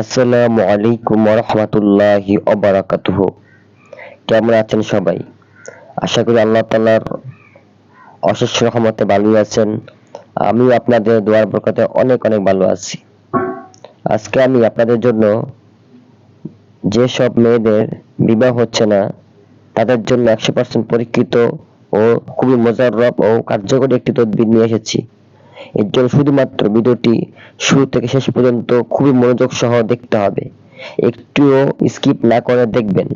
আসসালামু আলাইকুম রহমতুল্লাহি অবরাকাতুহ কেমন আছেন সবাই? আশা করি আল্লাহ তালার অশেষ রহমতে ভালোই আছেন। আমি আপনাদের দোয়ার বরকতে অনেক অনেক ভালো আছি। আজকে আমি আপনাদের জন্য যেসব মেয়েদের বিবাহ হচ্ছে না, তাদের জন্য একশো পার্সেন্ট পরীক্ষিত ও খুবই মজাররব ও কার্যকরী একটি তদবির নিয়ে এসেছি। এর জন্য শুধুমাত্র ভিডিওটি শুরু থেকে শেষ পর্যন্ত খুবই মনোযোগ সহ দেখতে হবে। একটুও স্কিপ না করে দেখবেন,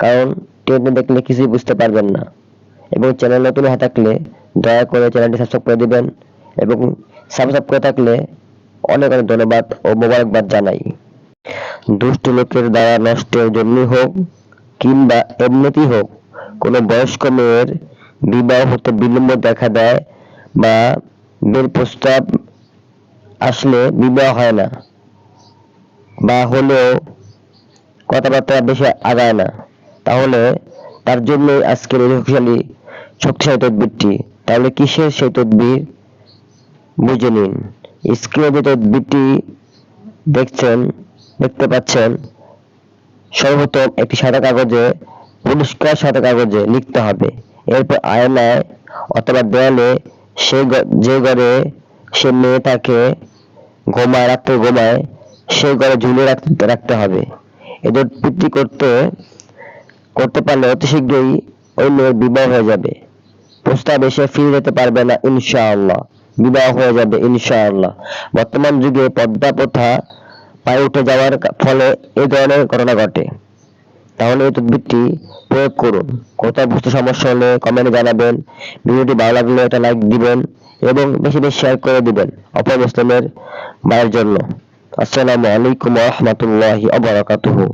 কারণ টেনে দেখলে কিছুই বুঝতে পারবেন না। এবং চ্যানেল নতুন হয়ে থাকলে দয়া করে চ্যানেলটি সাবস্ক্রাইব করে দিবেন এবং সাবস্ক্রাইব করে থাকলে অনেক অনেক ধন্যবাদ ও মোবারকবাদ জানাই। দুষ্ট লোকের দ্বারা নষ্টের জন্যই হোক কিংবা এমনিতেই হোক, কোনো বয়স্ক মেয়ের বিবাহ হতে বিলম্ব দেখা দেয় বা বিয়ের প্রস্তাব আসলে বিবাহ হয় না, বা হলেও কথাবার্তা বেশি আগায় না। তাহলে তার জন্য আজকের এই শক্তিশালী শক্তিশালী তদবিরটি। তাহলে কিসের সেই তদবির? বুঝে নিন। স্ক্রিনে যে তদবিরটি দেখছেন, দেখতে পাচ্ছেন, সর্বপ্রথম একটি সাদা কাগজে, পরিষ্কার সাদা কাগজে লিখতে হবে। এরপর আয়নায় অথবা দেয়ালে সে যে ঘরে সে মেয়েটাকে ঘুমায়, রাত্রে ঘুমায় সেই ঘরে ঝুলিয়ে রাখতে রাখতে হবে। এদের বৃদ্ধি করতে করতে পারলে অতি শীঘ্রই ওই মেয়ের বিবাহ হয়ে যাবে। প্রস্তাব এসে ফিরে যেতে পারবে না, ইনশাআল্লাহ। বিবাহ হয়ে যাবে, ইনশাআল্লাহ। বর্তমান যুগে পদ্মা প্রথা পায়ে উঠে যাওয়ার ফলে এ ধরনের ঘটনা ঘটে। তাহলে এই তদবিরটি প্রয়োগ করুন। কোথাও বুঝতে সমস্যা হলে কমেন্টে জানাবেন। ভিডিওটি ভালো লাগলে একটা লাইক দিবেন এবং বেশি বেশি শেয়ার করে দিবেন অপর মুসলিমের ভাইয়ের জন্য। আসসালামু আলাইকুম রাহমাতুল্লাহি ওয়া বারাকাতুহু।